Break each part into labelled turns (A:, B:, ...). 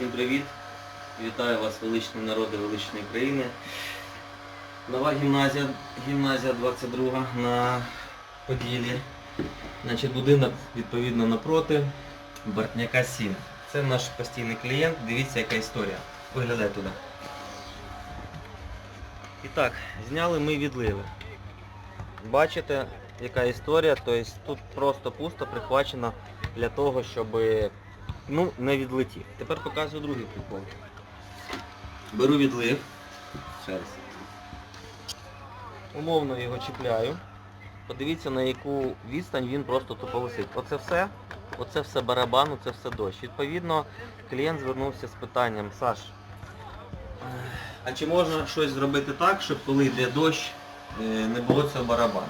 A: Всім привіт! Вітаю вас, величні народи величної країни. Нова гімназія, гімназія 22 на Поділі. Значить, будинок відповідно напроти Бортняка 7. Це наш постійний клієнт. Дивіться, яка історія. Виглядай туди. І так, зняли ми відливи. Бачите, яка історія, тобто тут просто пусто прихвачено для того, щоб ну, не відлетів. Тепер показую другий прикол. Беру відлив. Ще раз. Умовно його чіпляю. Подивіться на яку відстань він просто тупо висить. Оце все, оце все барабан, оце все дощ. Відповідно, клієнт звернувся з питанням, Саш, а чи можна щось зробити так, щоб коли йде дощ, е, не було цього барабану?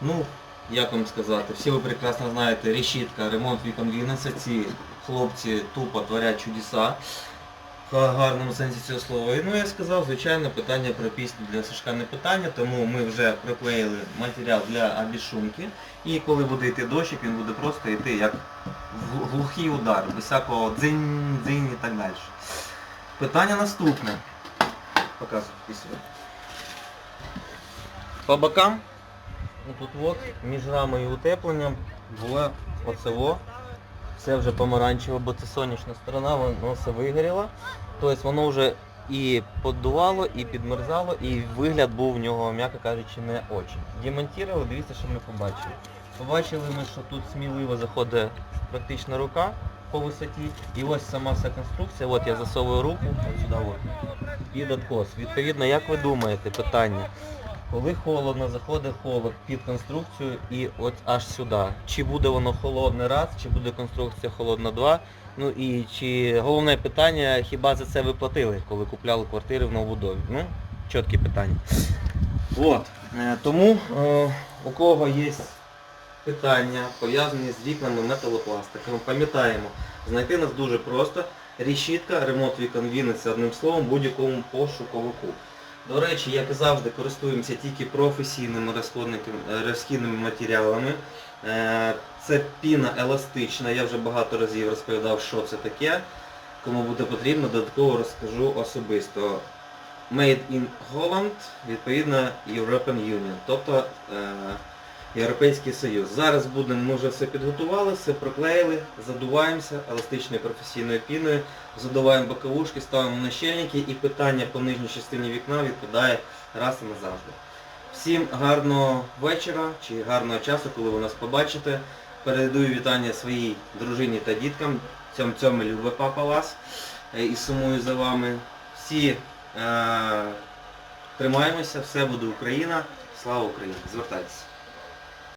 A: Ну, як вам сказати, всі ви прекрасно знаєте, решітка, ремонт вікон Вінниці, ці хлопці тупо творять чудеса в гарному сенсі цього слова. І ну я сказав, звичайно, питання про пісню для Сашка не питання, тому ми вже приклеїли матеріал для обішумки. І коли буде йти дощик, він буде просто йти як глухий удар, без всякого дзинь, дзинь і так далі. Питання наступне. Показую пісню. По бокам, тут от, між рамою і утепленням було оцево. Все вже помаранчево, бо це сонячна сторона, воно все вигоріло. Тобто воно вже і поддувало, і підмерзало, і вигляд був в нього, м'яко кажучи, не очень. Демонтували, дивіться, що ми побачили. Побачили ми, що тут сміливо заходить практично рука по висоті. І ось сама вся конструкція, от я засовую руку, от сюди от, під откос. Відповідно, як ви думаєте, питання, коли холодно, заходить холод під конструкцію і от аж сюди. Чи буде воно холодне раз, чи буде конструкція холодна два. Ну і чи головне питання, хіба за це ви платили, коли купляли квартири в новобудові? Ну, чіткі питання. От. е, Тому е, у кого є питання, пов'язані з вікнами металопластиками, пам'ятаємо, знайти нас дуже просто. Рішітка, ремонт вікон Вінниці, одним словом, будь-якому пошуковику. До речі, як і завжди, користуємося тільки професійними е, розхідними матеріалами. Е, Це піна еластична, я вже багато разів розповідав, що це таке. Кому буде потрібно, додатково розкажу особисто. Made in Holland, відповідно European Union, тобто е, Європейський Союз. Зараз будемо, ми вже все підготували, все проклеїли, задуваємося еластичною професійною піною, задуваємо боковушки, ставимо нащільники і питання по нижній частині вікна відпадає раз і назавжди. Всім гарного вечора чи гарного часу, коли ви нас побачите. Передаю вітання своїй дружині та діткам. Цьом цьому любить папа вас е, і сумую за вами. Всі е, тримаємося, все буде Україна. Слава Україні! Звертайтеся.